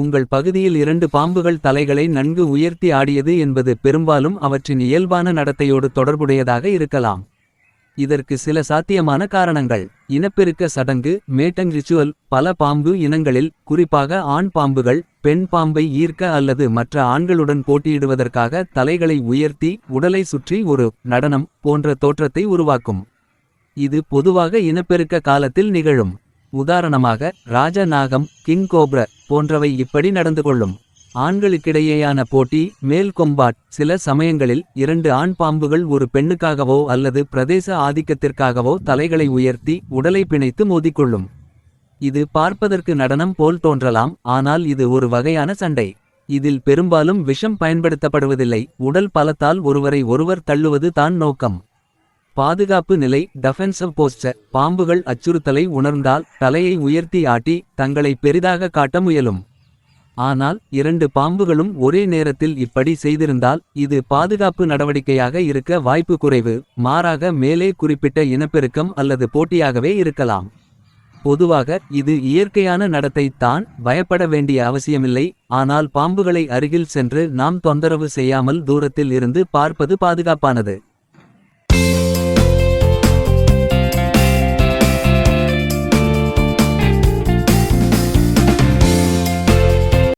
உங்கள் பகுதியில் இரண்டு பாம்புகள் தலைகளை நன்கு உயர்த்தி ஆடியது என்பது பெரும்பாலும் அவற்றின் இயல்பான நடத்தையோடு தொடர்புடையதாக இருக்கலாம். இதற்கு சில சாத்தியமான காரணங்கள். இனப்பெருக்க சடங்கு மேட்டங் ரிச்சுவல் பல பாம்பு இனங்களில் குறிப்பாக ஆண் பாம்புகள். பெண் பாம்பை ஈர்க்க அல்லது மற்ற ஆண்களுடன் போட்டியிடுவதற்காக. தலைகளை உயர்த்தி உடலை சுற்றி ஒரு நடனம் போன்ற தோற்றத்தை உருவாக்கும். இது பொதுவாக இனப்பெருக்க காலத்தில் நிகழும். உதாரணமாக ராஜநாகம் கிங் கோப்ர போன்றவை இப்படி நடந்து கொள்ளும். ஆண்களுக்கிடையேயான போட்டி மேல் கொம்பாட் சில சமயங்களில். இரண்டு ஆண் பாம்புகள் ஒரு பெண்ணுக்காகவோ அல்லது பிரதேச ஆதிக்கத்திற்காகவோ. தலைகளை உயர்த்தி உடலை பிணைத்து மோதிக்கொள்ளும். இது பார்ப்பதற்கு நடனம் போல் தோன்றலாம் ஆனால் இது ஒரு வகையான சண்டை. இதில் பெரும்பாலும் விஷம் பயன்படுத்தப்படுவதில்லை. உடல் பலத்தால் ஒருவரை ஒருவர் தள்ளுவது தான் நோக்கம். பாதுகாப்பு நிலை டஃபென்சிவ் போஸ்டர் பாம்புகள் அச்சுறுத்தலை உணர்ந்தால். தலையை உயர்த்தி ஆட்டி தங்களை பெரிதாக காட்ட முயலும். ஆனால் இரண்டு பாம்புகளும் ஒரே நேரத்தில் இப்படி செய்திருந்தால். இது பாதுகாப்பு நடவடிக்கையாக இருக்க வாய்ப்பு குறைவு. மாறாக மேலே குறிப்பிட்ட இனப்பெருக்கம் அல்லது போட்டியாகவே இருக்கலாம். பொதுவாக இது இயற்கையான நடத்தை தான் பயப்பட வேண்டிய அவசியமில்லை. ஆனால் பாம்புகளை அருகில் சென்று நாம் தொந்தரவு செய்யாமல் தூரத்தில் இருந்து பார்ப்பது பாதுகாப்பானது.